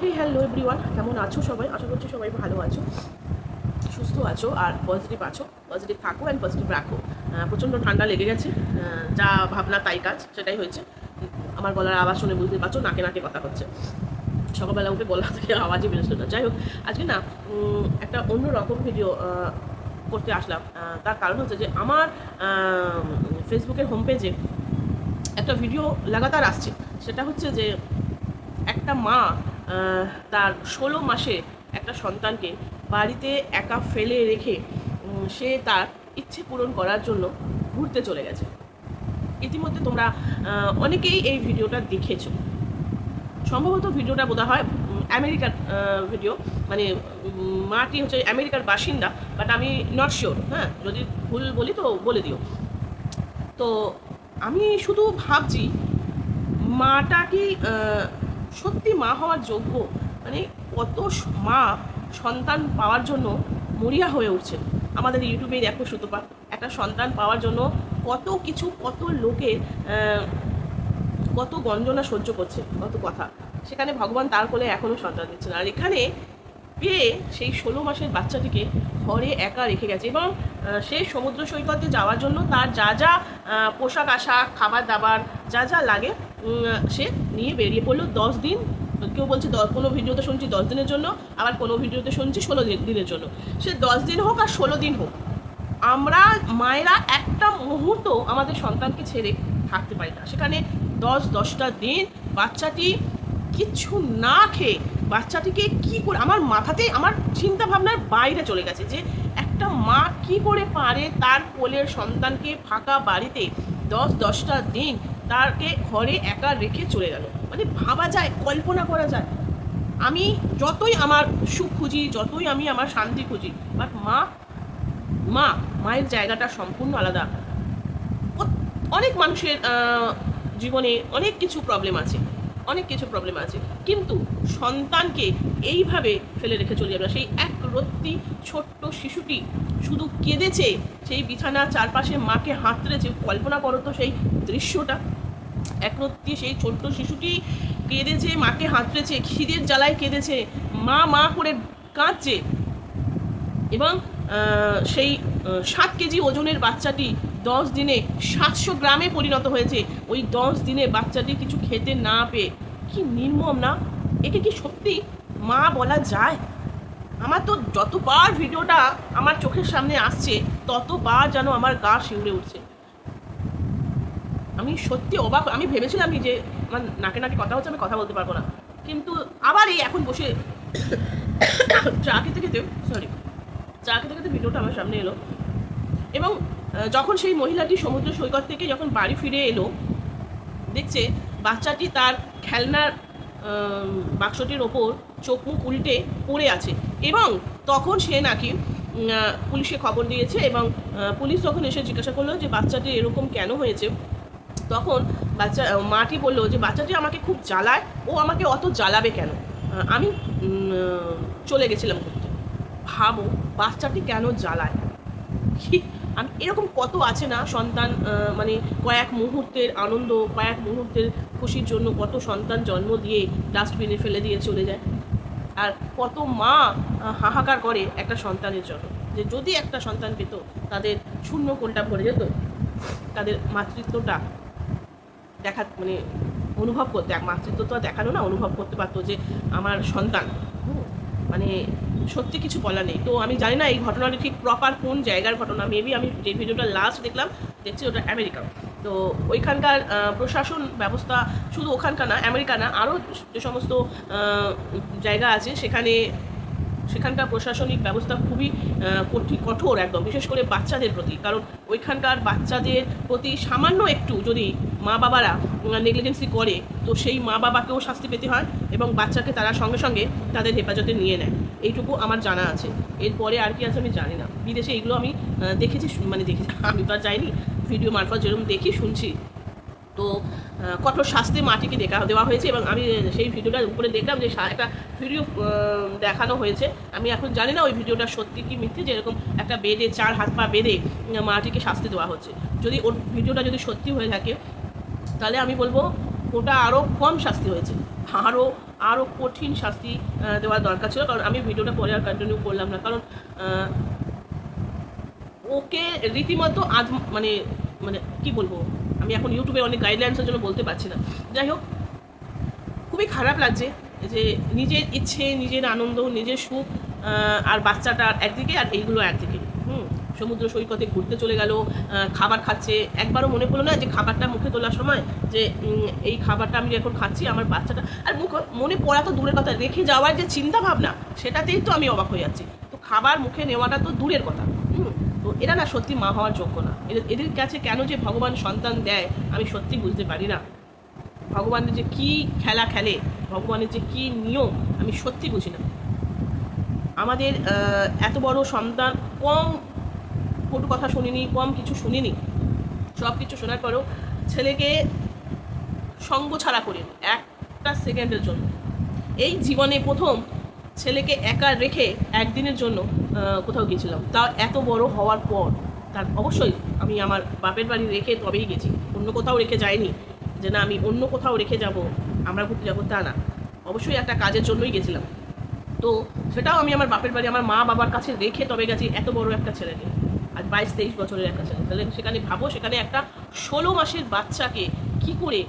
হে hello everyone কেমন আছো সবাই? আশা করছি সবাই ভালো আছো, সুস্থ আছো, আর পজিটিভ আছো। পজিটিভ থাকো অ্যান্ড পজিটিভ রাখো। প্রচণ্ড ঠান্ডা লেগে গেছে। যা ভাবনা তাই কাজ, সেটাই হয়েছে। আমার গলার আওয়াজ শুনে বুঝতে পারছ, নাকে নাকে কথা হচ্ছে। সকালবেলা উঠে গলা থেকে আওয়াজই বেরোছিল না। যাই হোক, আজকে না একটা অন্য রকম ভিডিও করতে আসলাম। তার কারণ হচ্ছে যে আমার ফেসবুকের হোম পেজে একটা ভিডিও লাগাতার আসছে। সেটা হচ্ছে যে একটা মা তার ষোলো মাসে একটা সন্তানকে বাড়িতে একা ফেলে রেখে সে তার ইচ্ছে পূরণ করার জন্য ঘুরতে চলে গেছে। ইতিমধ্যে তোমরা অনেকেই এই ভিডিওটা দেখেছ। সম্ভবত ভিডিওটা বোধ হয় আমেরিকার ভিডিও মানে মাটি হচ্ছে আমেরিকার বাসিন্দা বাট আমি নট শিওর হ্যাঁ? যদি ভুল বলি তো বলে দিও। তো আমি শুধু ভাবছি মাটা কি সত্যি মা হওয়ার যোগ্য। মানে কত মা সন্তান পাওয়ার জন্য মরিয়া হয়ে উঠছে আমাদের ইউটিউবে দেখো সুতপা, একটা সন্তান পাওয়ার জন্য কত কিছু, কত লোকে কত গঞ্জনা সহ্য করছে, কত কথা। সেখানে ভগবান তার কোলে এখনও সন্তান দিচ্ছেন। আর এখানে পেয়ে সেই ষোলো মাসের বাচ্চাটিকে ঘরে একা রেখে গেছে এবং সে সমুদ্র সৈকতে যাওয়ার জন্য তার যা যা পোশাক আশাক, খাবার দাবার যা যা লাগে সে নিয়ে বেরিয়ে পড়ল দশ দিন। কেউ বলছে দ- কোনো ভিডিওতে শুনছি দশ দিনের জন্য, আবার কোনো ভিডিওতে শুনছি ষোলো দিন- দিনের জন্য। সে দশ দিন হোক আর ষোলো দিন হোক, আমরা মায়েরা একটা মুহূর্ত আমাদের সন্তানকে ছেড়ে থাকতে পারি না। সেখানে দশ, দশটা দিন বাচ্চাটি কিচ্ছু না খেয়ে বাচ্চাটিকে কি করে আমার মাথাতে আমার চিন্তা ভাবনার বাইরে চলে গেছে যে একটা মা কি করে পারে তার কোলের সন্তানকে ফাঁকা বাড়িতে দশ দশটা দিন তাকে ঘরে একা রেখে চলে গেল। মানে ভাবা যায়, কল্পনা করা যায়। আমি যতই আমার সুখ খুঁজি, যতই আমি আমার শান্তি খুঁজি বাট মা মা, মায়ের জায়গাটা সম্পূর্ণ আলাদা। অনেক মানুষের জীবনে অনেক কিছু প্রবলেম আছে। অনেক কিছু প্রবলেম আছে। কিন্তু সন্তানকে এইভাবে ফেলে রেখে চলে যাবে না। সেই এক রত্তি ছোট্ট শিশুটি শুধু কেঁদেছে, সেই বিছানার চারপাশে মাকে হাতড়েছে। কল্পনা করো তো সেই দৃশ্যটা। একরত্তি সেই ছোট্ট শিশুটি কেঁদেছে, মাকে হাতড়েছে, খিদের জ্বালায় কেঁদেছে, মা মা করে কাঁদছে। এবং সেই সাত কেজি ওজনের বাচ্চাটি দশ দিনে সাতশো গ্রামে পরিণত হয়েছে। ওই দশ দিনে বাচ্চাটি কিছু খেতে না পেয়ে। কি নির্মম না? একে কি সত্যি মা বলা যায়? আমার তো যতবার ভিডিওটা আমার চোখের সামনে আসছে, ততবার যেন আমার গা শিউরে উঠছে। আমি সত্যি অবাক, আমি ভেবেছিলাম যে আমার নাকে নাকে কথা হচ্ছে, আমি কথা বলতে পারব না। কিন্তু আবার এই এখন বসে চা খেতে খেতে সরি চা খেতে খেতে ভিডিওটা আমার সামনে এলো। এবং যখন সেই মহিলাটি সমুদ্র সৈকত থেকে যখন বাড়ি ফিরে এলো, দেখছে বাচ্চাটি তার খেলনার বাক্সটির ওপর চোখ মুখ উল্টে পড়ে আছে এবং তখন সে নাকি পুলিশে খবর দিয়েছে এবং পুলিশ যখন এসে জিজ্ঞাসা করল যে বাচ্চাটি এরকম কেন হয়েছে, তখন বাচ্চা মাটি বলল যে বাচ্চাটি আমাকে খুব জ্বালায়, ও আমাকে অত জ্বালাবে কেন? আমি চলে গেছিলাম ঘুরতে। ভাবো বাচ্চাটি কেন জ্বালায়? আমি এরকম কত আছে না সন্তান মানে কয়েক মুহূর্তের আনন্দ, কয়েক মুহূর্তের খুশির জন্য কত সন্তান জন্ম দিয়ে ডাস্টবিনে ফেলে দিয়ে চলে যায়। আর কত মা হাহাকার করে একটা সন্তানের জন্য। যে যদি একটা সন্তান পেত, তাদের শূন্য কোনটা ভরে যেত। তাদের মাতৃত্বটা দেখা মানে অনুভব করতে এক মাতৃত্ব তো দেখানো না, অনুভব করতে পারতো যে আমার সন্তান। মানে সত্যি কিছু বলা নেই। তো আমি জানি না এই ঘটনাটা ঠিক প্রপার কোন জায়গার ঘটনা। মেবি আমি যে ভিডিওটা লাস্ট দেখলাম, দেখছি ওটা আমেরিকা তো ওইখানকার প্রশাসন ব্যবস্থা শুধু ওখানকার না আমেরিকা না আরও যে সমস্ত জায়গা আছে, সেখানে সেখানকার প্রশাসনিক ব্যবস্থা খুবই কঠোর একদম, বিশেষ করে বাচ্চাদের প্রতি। কারণ ওইখানকার বাচ্চাদের প্রতি সামান্য একটু যদি মা বাবারা নেগলিজেন্সি করে, তো সেই মা বাবাকেও শাস্তি পেতে হয় এবং বাচ্চাকে তারা সঙ্গে সঙ্গে তাদের হেফাজতে নিয়ে নেয়। এইটুকু আমার জানা আছে। এরপরে আর কি আছে আমি জানি না। বিদেশে এগুলো আমি দেখেছি মানে দেখেছি, আমি তো আর যাইনি। ভিডিও মারফত যেরকম দেখি, শুনছি। তো কঠোর শাস্তি মাটিকে দেখা, দেওয়া হয়েছে এবং আমি সেই ভিডিওটার উপরে দেখলাম যে একটা ভিডিও দেখানো হয়েছে। আমি এখন জানি না ওই ভিডিওটা সত্যি কি মিথ্যে, যে এরকম একটা বেডে, চার হাত পা বেঁধে মাটিকে শাস্তি দেওয়া হচ্ছে। যদি ওর ভিডিওটা যদি সত্যি হয়ে থাকে, তাহলে আমি বলব ওটা আরও কম শাস্তি হয়েছে। আরও আরও কঠিন শাস্তি দেওয়ার দরকার ছিল, কারণ আমি ভিডিওটা পরে আর কন্টিনিউ করলাম না। কারণ ওকে রীতিমতো আজ মানে মানে কি বলব? আমি এখন ইউটিউবে অনেক গাইডলাইন্সের জন্য বলতে পারছি না। যাই হোক, খুবই খারাপ লাগছে যে নিজের ইচ্ছে, নিজের আনন্দ, নিজের সুখ আর বাচ্চাটার একদিকে আর এইগুলো একদিকে। হুম, সমুদ্র সৈকতে ঘুরতে চলে গেল খাবার খাচ্ছে। একবারও মনে পড়ল না যে খাবারটা মুখে তোলার সময় যে এই খাবারটা আমি এখন খাচ্ছি, আমার বাচ্চাটা। আর মুখ, মনে পড়া তো দূরের কথা, রেখে যাওয়ার যে চিন্তা ভাবনা সেটাতেই তো আমি অবাক হয়ে যাচ্ছি। তো খাবার মুখে নেওয়াটা তো দূরের কথা। এরা না সত্যি মা হওয়ার যোগ্য না। এদের এদের কাছে কেন যে ভগবান সন্তান দেয়, আমি সত্যি বুঝতে পারি না। ভগবানের যে কি খেলা খেলে, ভগবানের যে কি নিয়ম, আমি সত্যি বুঝি না। আমাদের এত বড় সন্তান, কম কটু কথা শুনিনি, কম কিছু শুনিনি। সব কিছু শোনার পরেও ছেলেকে সঙ্গ ছাড়া করে একটা সেকেন্ডের জন্য। এই জীবনে প্রথম ছেলেকে একা রেখে একদিনের জন্য কোথাও গেছিলাম তা এত বড় হওয়ার পর তার অবশ্যই আমি আমার বাপের বাড়ি রেখে তবেই গেছি। অন্য কোথাও রেখে যাইনি যে না, আমি অন্য কোথাও রেখে যাব, আমরা ঘুরতে যাব তা না। অবশ্যই একটা কাজের জন্যই গেছিলাম। তো সেটাও আমি আমার বাপের বাড়ি, আমার মা বাবার কাছে রেখে তবে গেছি এত বড় একটা ছেলেকে। আজ বাইশ তেইশ বছরের একটা ছেলে। তাহলে সেখানে ভাবো, সেখানে একটা ষোলো মাসের বাচ্চাকে কি করে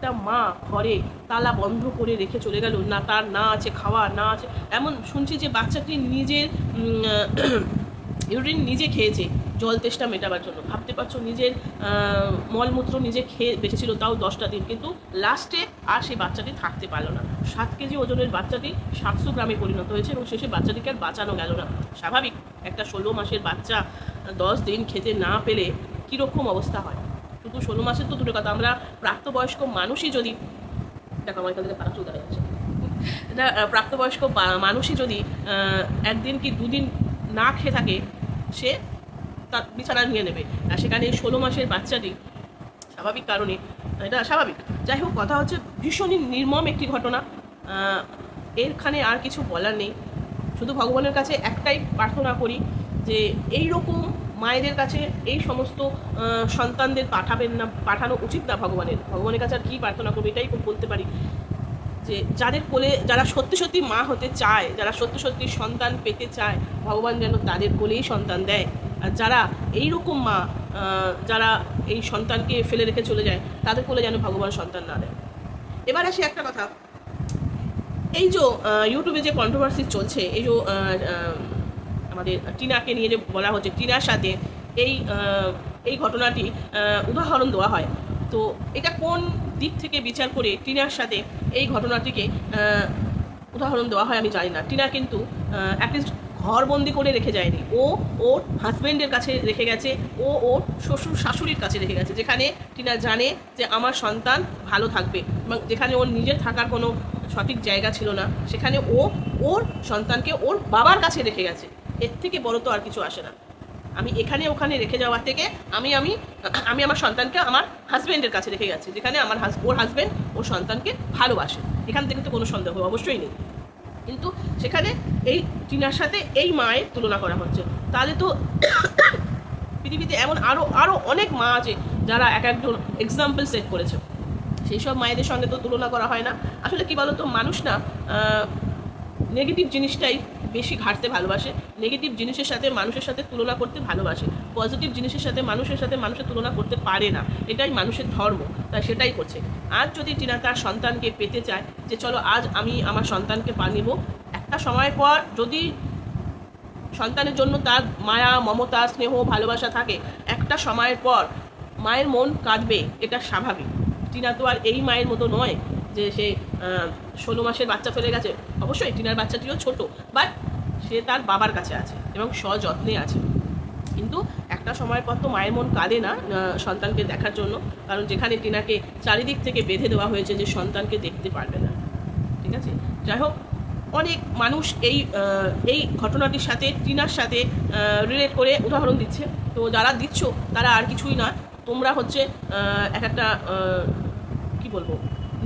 একটা মা ঘরে তালা বন্ধ করে রেখে চলে গেল। না তার, না আছে খাওয়া, না আছে। এমন শুনছি যে বাচ্চাটি নিজের ইউরিন নিজে খেয়েছে, জল তেষ্টা মেটাবার জন্য। ভাবতে পারছ নিজের মলমূত্র নিজে খেয়ে বেঁচেছিল তাও দশটা দিন। কিন্তু লাস্টে আর সেই বাচ্চাটি থাকতে পারল না। সাত কেজি ওজনের বাচ্চাটি সাতশো গ্রামে পরিণত হয়েছে এবং শেষে বাচ্চাটিকে আর বাঁচানো গেল না। স্বাভাবিক, একটা ষোলো মাসের বাচ্চা দশ দিন খেতে না পেলে কীরকম অবস্থা হয়? শুধু ষোলো মাসের তো দূরে কথা। আমরা প্রাপ্তবয়স্ক মানুষই যদি দেখো, আমার এখান থেকে পাড়া চলে যাচ্ছে এটা প্রাপ্তবয়স্ক মানুষই যদি একদিন কি দুদিন না খেয়ে থাকে, সে তার বিছানা নিয়ে নেবে। আর সেখানে ষোলো মাসের বাচ্চাটি স্বাভাবিক কারণে, এটা স্বাভাবিক। যাই হোক, কথা হচ্ছে ভীষণই নির্মম একটি ঘটনা। এরখানে আর কিছু বলার নেই। শুধু ভগবানের কাছে একটাই প্রার্থনা করি যে এই রকম মায়েদের কাছে এই সমস্ত সন্তানদের পাঠাবেন না, পাঠানো উচিত না ভগবানের। ভগবানের কাছে আর কী প্রার্থনা করব এটাই বলতে পারি। যে যাদের কোলে, যারা সত্যি সত্যি মা হতে চায়, যারা সত্যি সত্যি সন্তান পেতে চায়, ভগবান যেন তাদের কোলেই সন্তান দেয়। আর যারা এই রকম মা যারা এই সন্তানকে ফেলে রেখে চলে যায়, তাদের কোলে যেন ভগবান সন্তান না দেয়। এবার আসি একটা কথা। এই যে ইউটিউবে যে কন্ট্রোভার্সি চলছে, এই যে আমাদের টিনাকে নিয়ে যে বলা হচ্ছে, টিনার সাথে এই এই ঘটনাটি উদাহরণ দেওয়া হয়। তো এটা কোন দিক থেকে বিচার করে টিনার সাথে এই ঘটনাটিকে উদাহরণ দেওয়া হয় আমি জানি না। টিনা কিন্তু অ্যাটলিস্ট ঘরবন্দি করে রেখে যায়নি। ও, ওর হাজব্যান্ডের কাছে রেখে গেছে, ও ওর শ্বশুর শাশুড়ির কাছে রেখে গেছে, যেখানে টিনা জানে যে আমার সন্তান ভালো থাকবে এবং যেখানে ওর নিজের থাকার কোনো সঠিক জায়গা ছিল না, সেখানে ও, ওর সন্তানকে ওর বাবার কাছে রেখে গেছে। এর থেকে বড় তো আর কিছু আসে না। আমি এখানে, ওখানে রেখে যাওয়ার থেকে আমি আমি আমি আমার সন্তানকে আমার হাজব্যান্ডের কাছে রেখে গেছি যেখানে আমার হাজ, ওর হাজব্যান্ড ওর সন্তানকে ভালোবাসে। এখান থেকে তো কোনো সন্দেহ অবশ্যই নেই। কিন্তু সেখানে এই টিনার সাথে এই মায়ের তুলনা করা হচ্ছে। তাহলে তো পৃথিবীতে এমন আরও আরও অনেক মা আছে যারা এক একজন এক্সাম্পল সেট করেছে। সেই সব মায়েদের সঙ্গে তো তুলনা করা হয় না। আসলে কি বলতো, মানুষ না নেগেটিভ জিনিসটাই বেশি ঘাটতে ভালোবাসে নেগেটিভ জিনিসের সাথে মানুষের সাথে তুলনা করতে ভালোবাসে পজিটিভ জিনিসের সাথে মানুষের সাথে মানুষের তুলনা করতে পারে না, এটাই মানুষের ধর্ম, তাই সেটাই করছে। আজ যদি টিনা তার সন্তানকে পেতে চায়, যে চলো আজ আমি আমার সন্তানকে পা নিব, একটা সময় পর যদি সন্তানের জন্য তার মায়া, মমতা, স্নেহ, ভালোবাসা থাকে, একটা সময়ের পর মায়ের মন কাঁদবে, এটা স্বাভাবিক। টিনা তো আর এই মায়ের মতো নয় যে সে ষোলো মাসের বাচ্চা ফেলে গেছে, অবশ্যই টিনার বাচ্চাটিও ছোট বাট সে তার বাবার কাছে আছে এবং সযত্নে আছে। কিন্তু একটা সময় পর তো মায়ের মন কাঁদে না সন্তানকে দেখার জন্য, কারণ যেখানে টিনাকে চারিদিক থেকে বেঁধে দেওয়া হয়েছে যে সন্তানকে দেখতে পারবে না। ঠিক আছে? যাই হোক, অনেক মানুষ এই এই ঘটনাটির সাথে, টিনার সাথে রিলেট করে উদাহরণ দিচ্ছে। তো যারা দিচ্ছ, তারা আর কিছুই না তোমরা হচ্ছে এক একটা কি বলব?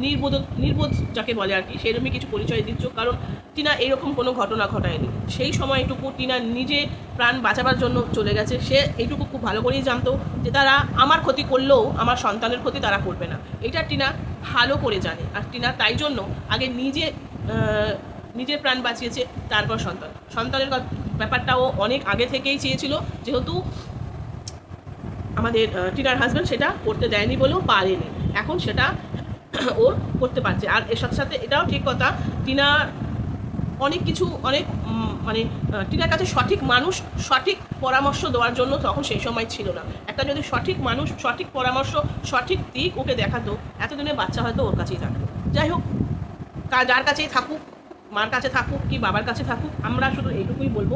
নির্বোধ নির্বোধ যাকে বলে আর কি সেরকমই কিছু পরিচয় দিচ্ছ, কারণ টিনা এরকম কোনো ঘটনা ঘটায়নি। সেই সময়টুকু টিনা নিজে প্রাণ বাঁচাবার জন্য চলে গেছে। সে এইটুকু খুব ভালো করেই জানতো যে তারা আমার ক্ষতি করলেও আমার সন্তানের ক্ষতি তারা করবে না। এটা টিনা ভালো করে জানে। আর টিনা তাই জন্য আগে নিজে নিজের প্রাণ বাঁচিয়েছে, তারপর সন্তান। সন্তানের ব্যাপারটাও অনেক আগে থেকেই চেয়েছিল, যেহেতু আমাদের টিনার হাজব্যান্ড সেটা করতে দেয়নি বলেও পারেনি। এখন সেটা ও করতে পারছে। আর এর সাথে সাথে এটাও ঠিক কথা, টিনা অনেক কিছু, অনেক মানে টিনার কাছে সঠিক মানুষ সঠিক পরামর্শ দেওয়ার জন্য তখন সেই সময় ছিল না। একটা যদি সঠিক মানুষ, সঠিক পরামর্শ, সঠিক দিক ওকে দেখাতো, এতদিনে বাচ্চা হয়তো ওর কাছেই থাকতো। যাই হোক যার কাছেই থাকুক, মার কাছে থাকুক কি বাবার কাছে থাকুক, আমরা শুধু এইটুকুই বলব,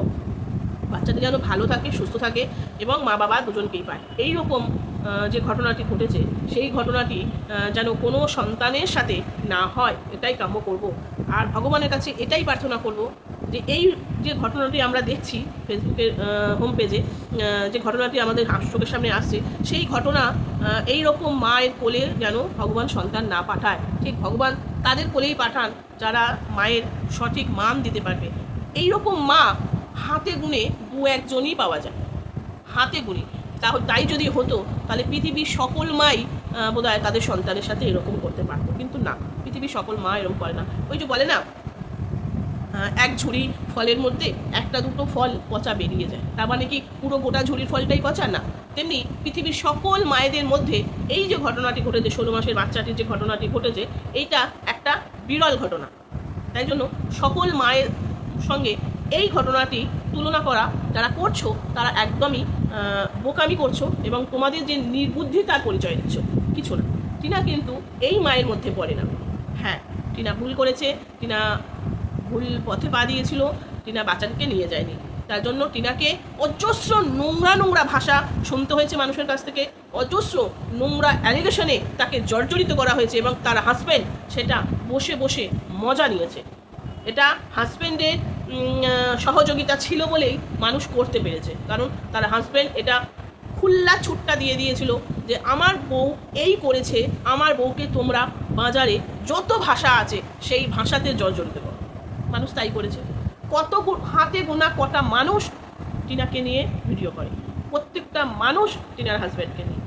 বাচ্চাটা যেন ভালো থাকে, সুস্থ থাকে এবং মা বাবা দুজনকেই পায়। এইরকম যে ঘটনাটি ঘটেছে, সেই ঘটনাটি যেন কোনো সন্তানের সাথে না হয়, এটাই কাম্য করব। আর ভগবানের কাছে এটাই প্রার্থনা করব যে এই যে ঘটনাটি আমরা দেখছি ফেসবুকের হোম পেজে যে ঘটনাটি আমাদের চোখের সামনে আসছে, সেই ঘটনা এই রকম মায়ের কোলে যেন ভগবান সন্তান না পাঠায়। ঠিক ভগবান তাদের কোলেই পাঠান যারা মায়ের সঠিক মান দিতে পারবে। এই রকম মা হাতে গুনে দু একজনই পাওয়া যায়। হাতে গুনি তাহলে তাই যদি হতো, তাহলে পৃথিবীর সকল মাই বোধ হয় তাদের সন্তানের সাথে এরকম করতে পারতো। কিন্তু না, পৃথিবীর সকল মা এরকম করে না। ওই যে বলে না এক ঝুড়ি ফলের মধ্যে একটা দুটো ফল পচা বেরিয়ে যায়। তার মানে কি পুরো গোটা ঝুড়ির ফলটাই পচা? না। তেমনি পৃথিবীর সকল মায়েদের মধ্যে এই যে ঘটনাটি ঘটেছে, ষোলো মাসের বাচ্চাটির যে ঘটনাটি ঘটেছে, এইটা একটা বিরল ঘটনা। তাই জন্য সকল মায়ের সঙ্গে এই ঘটনাটি তুলনা করা, যারা করছ, তারা একদমই বোকামি করছ এবং তোমাদের যে নির্বুদ্ধিতার পরিচয় দিচ্ছ। কিছু না। টিনা কিন্তু এই মায়ের মধ্যে পড়ে না। হ্যাঁ টিনা ভুল করেছে, টিনা ভুল পথে পা দিয়েছিল, টিনা বাচ্চাকে নিয়ে যায়নি। তার জন্য টিনাকে অজস্র নোংরা নোংরা ভাষা শুনতে হয়েছে মানুষের কাছ থেকে, অজস্র নোংরা অ্যালিগেশনে তাকে জর্জরিত করা হয়েছে এবং তার হাজব্যান্ড সেটা বসে বসে মজা নিয়েছে। এটা হাজব্যান্ডের সহযোগিতা ছিল বলেই মানুষ করতে পেরেছে। কারণ তার হাজব্যান্ড এটা খুল্লা ছুটটা দিয়ে দিয়েছিল যে, আমার বউ এই করেছে, আমার বউকে তোমরা বাজারে যত ভাষা আছে সেই ভাষাতে জর্জরিত করো মানুষ তাই করেছে। কত হাতে গোনা কটা মানুষ টিনাকে নিয়ে ভিডিও করে। প্রত্যেকটা মানুষ টিনার হাজব্যান্ডকে নিয়ে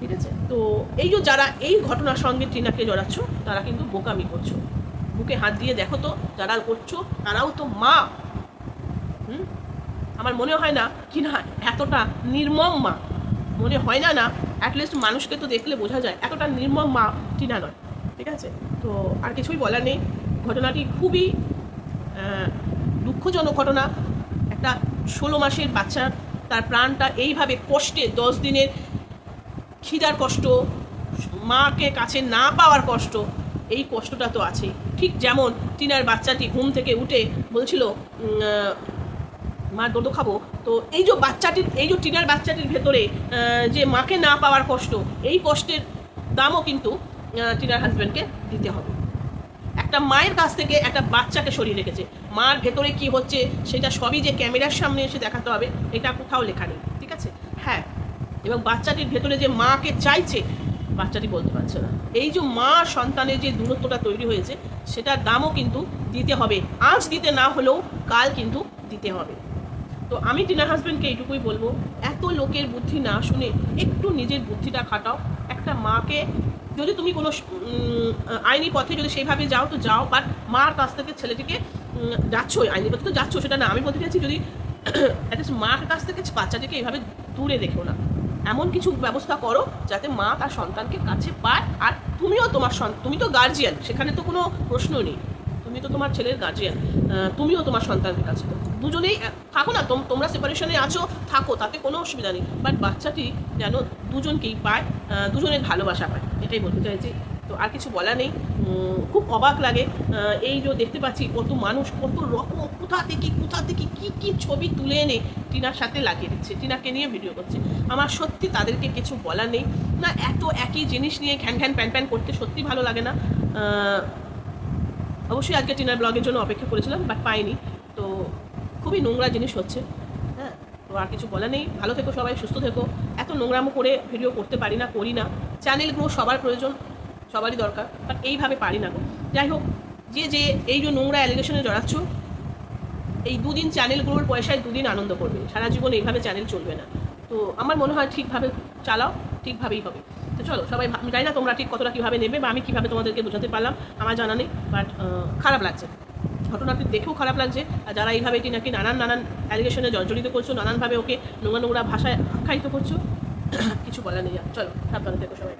ঠিক আছে তো এই যে যারা এই ঘটনার সঙ্গে টিনাকে জড়াচ্ছ, তারা কিন্তু বোকামি করছ। বুকে হাত দিয়ে দেখো তো যারা করছ, তারাও তো মা। হুম? আমার মনে হয় না কি না, এতটা নির্মম মা। মনে হয় না না অ্যাটলিস্ট মানুষকে তো দেখলে বোঝা যায়, এতটা নির্মম মা টিনা নয়। ঠিক আছে? তো আর কিছুই বলার নেই। ঘটনাটি খুবই দুঃখজনক ঘটনা। একটা ষোলো মাসের বাচ্চা, তার প্রাণটা এইভাবে কষ্টে দশ দিনের খিদার কষ্ট, মাকে কাছে না পাওয়ার কষ্ট এই কষ্টটা তো আছেই। ঠিক যেমন টিনার বাচ্চাটি ঘুম থেকে উঠে বলছিল মা দুধ খাব। তো এই যে বাচ্চাটির, এই যে টিনার বাচ্চাটির ভেতরে যে মাকে না পাওয়ার কষ্ট, এই কষ্টের দামও কিন্তু টিনার হাজব্যান্ডকে দিতে হবে। একটা মায়ের কাছ থেকে একটা বাচ্চাকে সরিয়ে রেখেছে। মার ভেতরে কি হচ্ছে, সেটা সবই যে ক্যামেরার সামনে এসে দেখাতে হবে, এটা কোথাও লেখা নেই। ঠিক আছে? হ্যাঁ। এবং বাচ্চাটির ভেতরে যে মাকে চাইছে বাচ্চাটি বলতে পারছে না। এই যে মা সন্তানের যে দূরত্বটা তৈরি হয়েছে, সেটার দামও কিন্তু দিতে হবে। আজ দিতে না হলেও কাল কিন্তু দিতে হবে। তো আমি টিনার হাজব্যান্ডকে এইটুকুই বলব, এত লোকের বুদ্ধি না শুনে একটু নিজের বুদ্ধিটা খাটাও। একটা মাকে যদি তুমি কোনো আইনি পথে যদি সেইভাবে যাও তো যাও বাট মার কাছ থেকে ছেলেটিকে যাচ্ছই। আইনি পথে তো যাচ্ছ, সেটা না। আমি বলতে চাইছি যদি অ্যাটলিস্ট মার কাছ থেকে বাচ্চাটিকে এইভাবে দূরে রেখো না। এমন কিছু ব্যবস্থা করো যাতে মা তার সন্তানকে কাছে পায়। আর তুমিও তোমার তুমি তো গার্জিয়ান সেখানে তো কোনো প্রশ্ন নেই। তুমি তো তোমার ছেলের গার্জিয়ান তুমিও তোমার সন্তানের কাছে দুজনেই থাকো না, তোম- তোমরা সেপারেশনে আছো, থাকো, তাতে কোনো অসুবিধা নেই। বাট বাচ্চাটি যেন দুজনকেই পায় দুজনের ভালোবাসা পায়, এটাই বলতে চাইছি। তো আর কিছু বলা নেই। খুব অবাক লাগে। এই যে দেখতে পাচ্ছি কত মানুষ, কত রকম, কোথা থেকে কোথা থেকে কি কি ছবি তুলে এনে টিনার সাথে লাগিয়ে দিচ্ছে, টিনাকে নিয়ে ভিডিও করছে। আমার সত্যি তাদেরকে কিছু বলার নেই। না, এত একই জিনিস নিয়ে ঘ্যান ঘ্যান, প্যান প্যান করতে সত্যি ভালো লাগে না। অবশ্যই আজকে টিনার ব্লগের জন্য অপেক্ষা করেছিলাম বাট পাইনি। তো খুবই নোংরা জিনিস হচ্ছে। হ্যাঁ তো আর কিছু বলা নেই। ভালো থেকো সবাই, সুস্থ থেকো। এত নোংরামো করে ভিডিও করতে পারি না, করি না। চ্যানেল গ্রো সবার প্রয়োজন। সবারই দরকার বাট এইভাবে পারি না গো। যাই হোক, যে যে এই যে নোংরা অ্যালিগেশনে জড়াচ্ছ, এই দুদিন চ্যানেলগুলোর পয়সায় দুদিন আনন্দ করবে। সারা জীবন এইভাবে চ্যানেল চলবে না। তো আমার মনে হয় ঠিকভাবে চালাও, ঠিকভাবেই হবে। তো চলো, সবাই জানি না তোমরা ঠিক কতটা কীভাবে নেবে বা আমি কীভাবে তোমাদেরকে বোঝাতে পারলাম, আমার জানা নেই বাট খারাপ লাগছে। ঘটনাটি দেখেও খারাপ লাগছে, আর যারা এইভাবে এটি নাকি নানান নানান অ্যালিগেশনে জর্জরিত করছ, নানানভাবে ওকে নোংরা নোংরা ভাষায় আখ্যায়িত করছ, কিছু বলার নেই। চলো, সাবধানে থেকো সবাই।